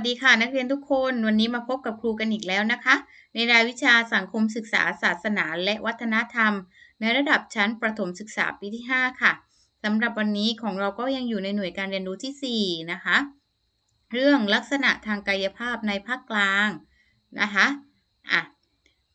วัสดีค่ะ นักเรียนทุกคนวันนี้มาพบกับครูกันอีกแล้วนะคะ ในรายวิชาสังคมศึกษาศาสนาและวัฒนธรรม ในระดับชั้นประถมศึกษาปีที่ 5 ค่ะสำหรับวันนี้ของเราก็ยังอยู่ในหน่วยการเรียนรู้ที่ 4 นะคะ เรื่องลักษณะทางกายภาพในภาคกลางนะคะอะ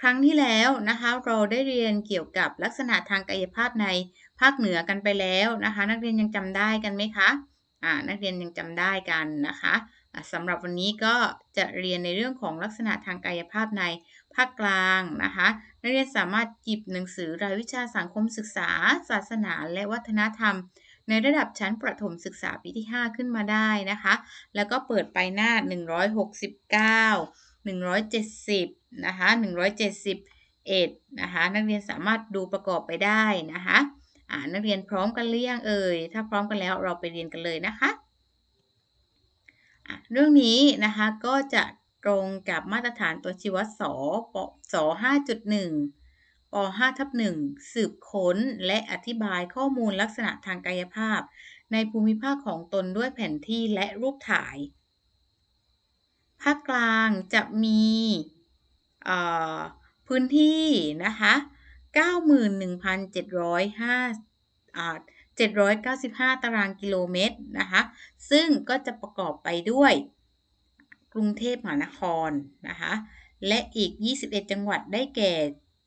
ครั้งที่แล้วนะคะเราได้เรียนเกี่ยวกับลักษณะทางกายภาพในภาคเหนือกันไปแล้วนะคะ นักเรียนยังจำได้กันไหมคะอ่านักเรียนยังจำได้กันนะคะ สำหรับวันนี้ก็จะเรียนในเรื่องของลักษณะทางกายภาพในภาคกลางนะคะนักเรียนสามารถหยิบหนังสือรายวิชาสังคมศึกษา ศาสนา และวัฒนธรรม ในระดับชั้นประถมศึกษาปีที่ 5 ขึ้นมาได้นะคะ แล้วก็เปิดไปหน้า 169 170 นะคะ 171 นะคะ นักเรียนสามารถดูประกอบไปได้นะคะอ่านักเรียนพร้อมกันหรือยังเอ่ย ถ้าพร้อมกันแล้วเราไปเรียนกันเลยนะคะ เรื่องนี้นะคะก็จะตรงกับมาตรฐานตัวชี้วัดสปส5.1ป5ทับ1สืบค้นและอธิบายข้อมูลลักษณะทางกายภาพ ในภูมิภาคของตนด้วยแผนที่และรูปถ่าย ภาคกลางจะมีพื้นที่นะคะ91,705 795 ตารางกิโลเมตรนะคะ ซึ่งก็จะประกอบไปด้วย กรุงเทพมหานครนะคะ และอีก 21 จังหวัดได้แก่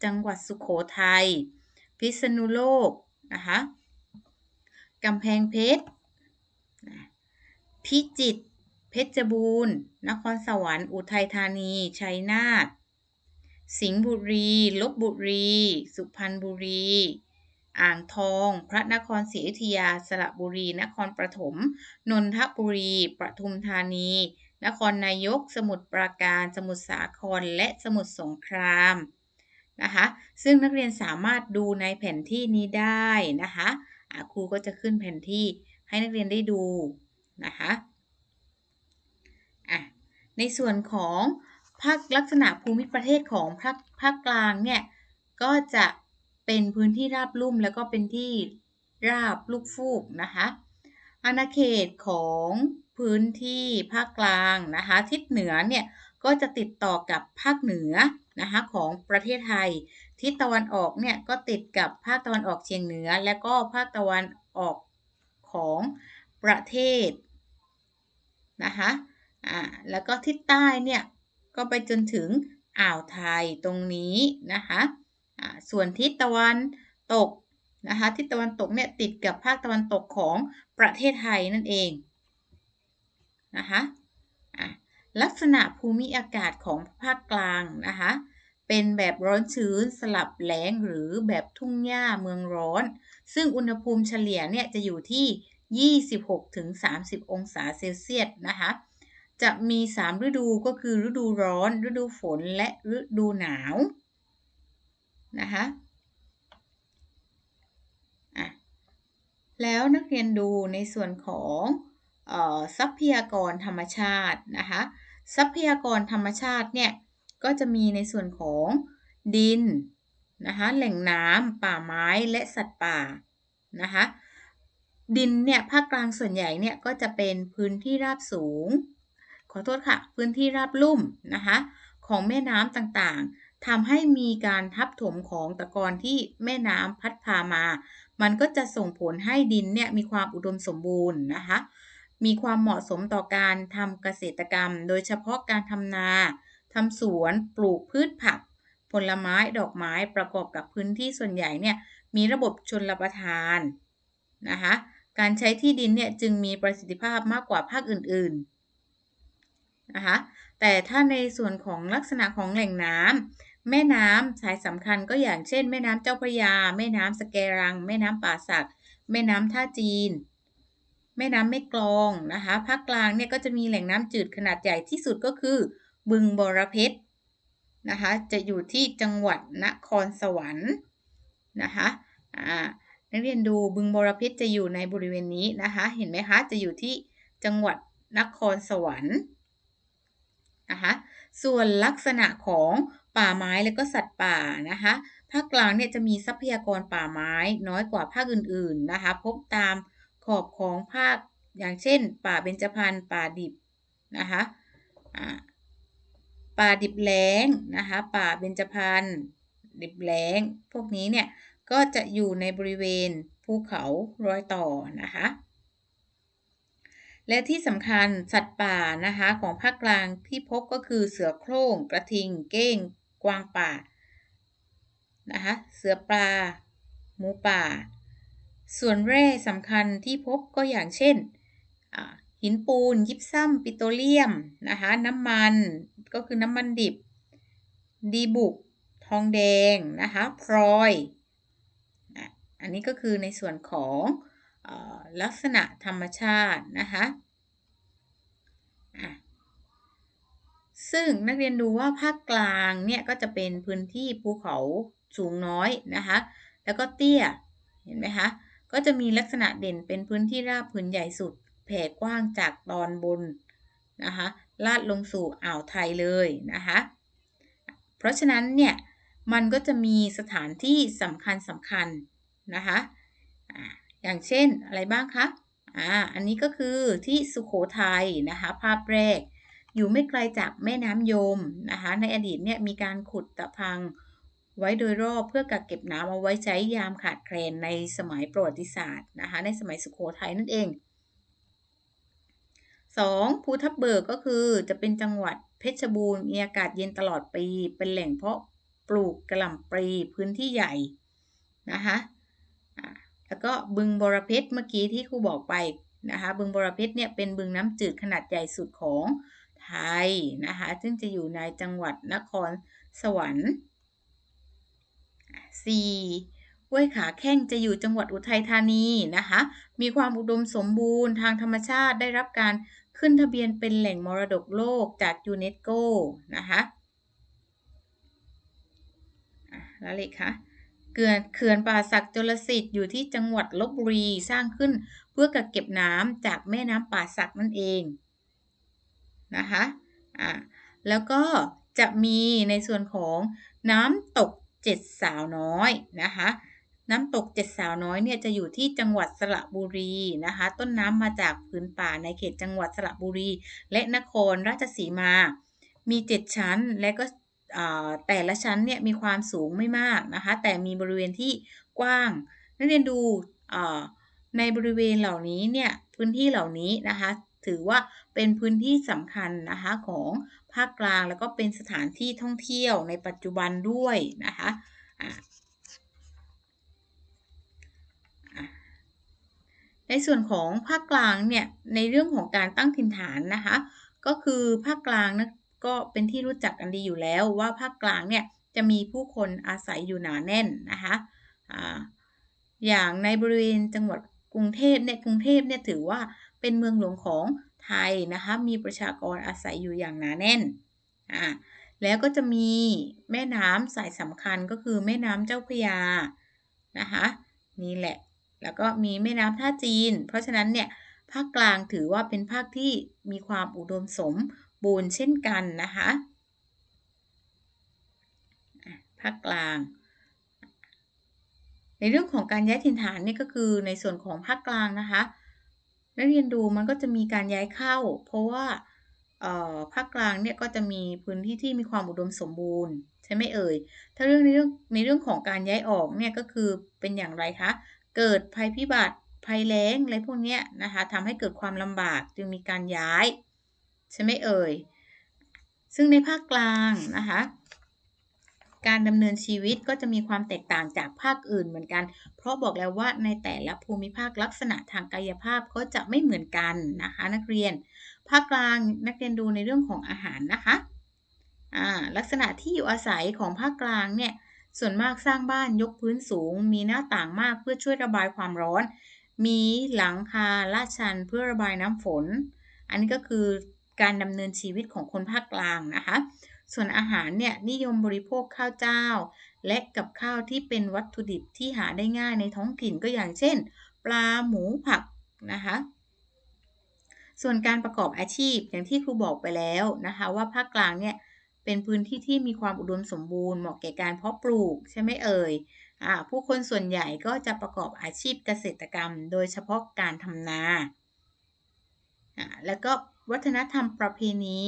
จังหวัดสุขโขทัย พิษณุโลกนะคะ กำแพงเพชร พิจิตร เพชรบูรณ์ นครสวรรค์ อุทัยธานี ชัยนาท สิงห์บุรี ลบบุรี สุพรรณบุรี อ่างทอง พระนครศรีอยุธยา สระบุรี นครปฐม นนทบุรี ปทุมธานี นครนายก สมุทรปราการ สมุทรสาคร และสมุทรสงครามนะคะ ซึ่งนักเรียนสามารถดูในแผนที่นี้ได้นะคะครูก็จะขึ้นแผนที่ให้นักเรียนได้ดูนะคะในส่วนของภาคลักษณะภูมิประเทศของภาคภาคกลางเนี่ย ก็จะ เป็นพื้นที่ราบลุ่มแล้วก็เป็นที่ราบลูกฟูกนะคะอาณาเขตของพื้นที่ภาคกลางนะคะทิศเหนือเนี่ยก็จะติดต่อกับภาคเหนือนะคะของประเทศไทย ทิศตะวันออกเนี่ยก็ติดกับภาคตะวันออกเฉียงเหนือ และก็ภาคตะวันออกของประเทศนะคะอ่าแล้วก็ทิศใต้เนี่ยก็ไปจนถึงอ่าวไทยตรงนี้นะคะ ส่วนทิศตะวันตกนะคะทิศตะวันตกเนี่ยติดกับภาคตะวันตกของประเทศไทยนั่นเองนะคะลักษณะภูมิอากาศของภาคกลางนะคะเป็นแบบร้อนชื้นสลับแล้งหรือแบบทุ่งหญ้าเมืองร้อน ซึ่งอุณหภูมิเฉลี่ยเนี่ยจะอยู่ที่ 26-30 องศาเซลเซียสนะคะจะมี 3 ฤดูก็คือฤดูร้อน ฤดูฝนและฤดูหนาว นะคะอะแล้วนักเรียนดูในส่วนของทรัพยากรธรรมชาตินะคะทรัพยากรธรรมชาติเนี่ยก็จะมีในส่วนของดินนะคะแหล่งน้ำป่าไม้และสัตว์ป่านะคะดินเนี่ยภาคกลางส่วนใหญ่เนี่ยก็จะเป็นพื้นที่ราบสูง ขอโทษค่ะ พื้นที่ราบลุ่มนะคะของแม่น้ำต่างๆ ทำให้มีการทับถมของตะกอนที่แม่น้ำพัดพามา มันก็จะส่งผลให้ดินเนี่ยมีความอุดมสมบูรณ์นะคะ มีความเหมาะสมต่อการทำเกษตรกรรม โดยเฉพาะการทำนาทำสวน ปลูกพืชผัก ผลไม้ ดอกไม้ ประกอบกับพื้นที่ส่วนใหญ่เนี่ย มีระบบชนรประทานนะคะ การใช้ที่ดินเนี่ยจึงมีประสิทธิภาพมากกว่าภาคอื่นๆนะคะ แต่ถ้าในส่วนของลักษณะของแหล่งน้ำ แม่น้ำสายสำคัญก็อย่างเช่น แม่น้ำเจ้าพระยา แม่น้ำสแกรัง แม่น้ำป่าสัก แม่น้ำท่าจีน แม่น้ำแม่กลองนะคะภาคกลางเนี่ยก็จะมีแหล่งน้ำจืดขนาดใหญ่ที่สุดก็คือ บึงบรเพชรนะคะจะอยู่ที่จังหวัดนครสวรรค์นะคะอ่านักเรียนดูบึงบรเพชรจะอยู่ในบริเวณนี้นะคะเห็นไหมคะจะอยู่ที่จังหวัดนครสวรรค์นะคะส่วนลักษณะของ ป่าไม้และก็สัตว์ป่านะคะภาคกลางเนี่ยจะมีทรัพยากรป่าไม้น้อยกว่าภาคอื่นๆนะคะ พบตามขอบของภาคอย่างเช่น ป่าเบญจพรรณป่าดิบนะคะป่าดิบแล้งนะคะป่าเบญจพรรณดิบแล้ง พวกนี้เนี่ยก็จะอยู่ในบริเวณภูเขารอยต่อนะคะและที่สำคัญสัตว์ป่านะคะของภาคกลางที่พบก็คือเสือโคร่ง กระทิง เก้ง กวางป่านะคะเสือปลา หมูป่า ส่วนแร่สำคัญที่พบก็อย่างเช่น หินปูน ยิปซัม ปิโตรเลียมนะคะน้ำมันก็คือน้ำมันดิบ ดีบุก ทองแดงนะคะพลอย อันนี้ก็คือในส่วนของลักษณะธรรมชาตินะคะ ซึ่งนักเรียนดูว่าภาคกลางเนี่ยก็จะเป็นพื้นที่ภูเขาสูงน้อยนะคะ แล้วก็เตี้ย เห็นไหมคะ ก็จะมีลักษณะเด่นเป็นพื้นที่ราบพื้นใหญ่สุด แผ่กว้างจากตอนบนนะคะ ลาดลงสู่อ่าวไทยเลยนะคะ เพราะฉะนั้นเนี่ยมันก็จะมีสถานที่สำคัญสำคัญนะคะอย่างเช่นอะไรบ้างคะอ่าอันนี้ก็คือที่สุขโขทัยนะคะ ภาพแรก อยู่ไม่ไกลจากแม่น้ำยมนะคะ ในอดีตเนี่ยมีการขุดตะพังไว้โดยรอบเพื่อกักเก็บน้ำเอาไว้ใช้ยามขาดแคลนในสมัยประวัติศาสตร์นะคะ ในสมัยสุขโขทัยนั่นเอง 2. ภูทับเบิกก็คือจะเป็นจังหวัดเพชรบูรณ์มีอากาศเย็นตลอดปี เป็นแหล่งเพาะปลูกกระหล่ำปลีพื้นที่ใหญ่นะคะแล้วก็บึงบรเพชรเมื่อกี้ที่ครูบอกไปนะคะ บึงบรเพชรเนี่ยเป็นบึงน้ำจืดขนาดใหญ่สุดของ ไทยนะคะ ซึ่งจะอยู่ในจังหวัดนครสวรรค์ 4. ห้วยขาแข้งจะอยู่จังหวัดอุทัยธานีนะคะ มีความอุดมสมบูรณ์ทางธรรมชาติได้รับการขึ้นทะเบียนเป็นแหล่งมรดกโลกจากยูเนสโกนะคะแล้วเลยคะเขื่อนเขื่อนป่าศักดิ์จลสิทธิ์อยู่ที่จังหวัดลบบุรีสร้างขึ้นเพื่อกักเก็บน้ำจากแม่น้ำป่าศักนั่นเอง นะคะอ่าแล้วก็จะมีในส่วนของน้ำตกเจ็ดสาวน้อยนะคะน้ำตกเจ็ดสาวน้อยเนี่ยจะอยู่ที่จังหวัดสระบุรีนะคะ ต้นน้ำมาจากพื้นป่าในเขตจังหวัดสระบุรี และนครราชสีมา มีเจ็ดชั้นและก็แต่ละชั้นเนี่ยมีความสูงไม่มากนะคะ แต่มีบริเวณที่กว้าง นักเรียนดูในบริเวณเหล่านี้เนี่ยพื้นที่เหล่านี้นะคะ ถือว่าเป็นพื้นที่สำคัญนะคะของภาคกลางแล้วก็เป็นสถานที่ท่องเที่ยวในปัจจุบันด้วยนะคะในส่วนของภาคกลางเนี่ยในเรื่องของการตั้งถิ่นฐานนะคะก็คือภาคกลางนะก็เป็นที่รู้จักกันดีอยู่แล้วว่าภาคกลางเนี่ยจะมีผู้คนอาศัยอยู่หนาแน่นนะคะออย่างในบริเวณจังหวัดกรุงเทพเนี่ยกรุงเทพเนี่ยถือว่า เป็นเมืองหลวงของไทยนะคะมีประชากรอาศัยอยู่อย่างหนาแน่นอ่าแล้วก็จะมีแม่น้ำสายสำคัญก็คือแม่น้ำเจ้าพระยานะคะนี่แหละ แล้วก็มีแม่น้ำท่าจีน เพราะฉะนั้นเนี่ยภาคกลางถือว่าเป็นภาคที่มีความอุดมสมบูรณ์เช่นกันนะคะภาคกลาง ในเรื่องของการย้ายถิ่นฐานนี่ก็คือในส่วนของภาคกลางนะคะ นักเรียนดูมันก็จะมีการย้ายเข้า เพราะว่าภาคกลางเนี่ยก็จะมีพื้นที่ที่มีความอุดมสมบูรณ์ใช่ไหมเอ่ย ถ้าเรื่องในเรื่องในเรื่องของการย้ายออกเนี่ยก็คือเป็นอย่างไรคะ เกิดภัยพิบัติภัยแล้งอะไรพวกนี้นะคะทำให้เกิดความลำบากจึงมีการย้ายใช่ไหมเอ่ย ซึ่งในภาคกลางนะคะ การดำเนินชีวิตก็จะมีความแตกต่างจากภาคอื่นเหมือนกัน เพราะบอกแล้วว่าในแต่ละภูมิภาคลักษณะทางกายภาพก็จะไม่เหมือนกันนะคะ นักเรียน ภาคกลางนักเรียนดูในเรื่องของอาหารนะคะลักษณะที่อยู่อาศัยของภาคกลางเนี่ยส่วนมากสร้างบ้านยกพื้นสูง มีหน้าต่างมากเพื่อช่วยระบายความร้อน มีหลังคาลาดชันเพื่อระบายน้ำฝน อันนี้ก็คือการดำเนินชีวิตของคนภาคกลางนะคะ ส่วนอาหารเนี่ยนิยมบริโภคข้าวเจ้า และกับข้าวที่เป็นวัตถุดิบที่หาได้ง่ายในท้องถิ่นก็อย่างเช่น ปลาหมูผักนะคะส่วนการประกอบอาชีพอย่างที่ครูบอกไปแล้วนะคะว่าภาคกลางเนี่ยเป็นพื้นที่ที่มีความอุดมสมบูรณ์เหมาะแก่การเพาะปลูกใช่ไหมเอ่ยผู้คนส่วนใหญ่ก็จะประกอบอาชีพเกษตรกรรม โดยเฉพาะการทำนาแล้วก็วัฒนธรรมประเพณี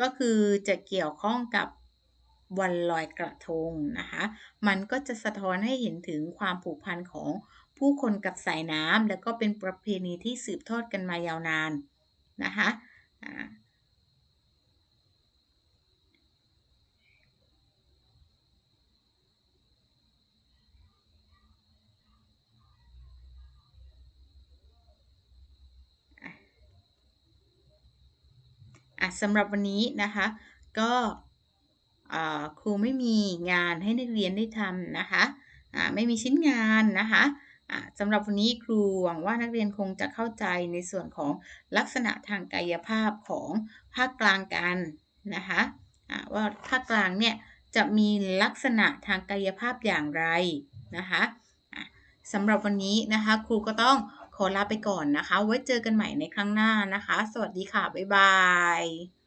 ก็คือจะเกี่ยวข้องกับวันลอยกระทงนะคะ มันก็จะสะท้อนให้เห็นถึงความผูกพันของผู้คนกับสายน้ำแล้วก็เป็นประเพณีที่สืบทอดกันมายาวนานนะคะ อะสำหรับวันนี้นะคะ ก็ครูไม่มีงานให้นักเรียนได้ทำนะคะไม่มีชิ้นงานนะคะสำหรับวันนี้ครูหวังว่านักเรียนคงจะเข้าใจในส่วนของลักษณะทางกายภาพของภาคกลางกันนะคะว่าภาคกลางเนี่ยจะมีลักษณะทางกายภาพอย่างไรนะคะสำหรับวันนี้นะคะครูก็ต้อง ขอลาไปก่อนนะคะ ไว้เจอกันใหม่ในครั้งหน้านะคะ สวัสดีค่ะ บ๊ายบาย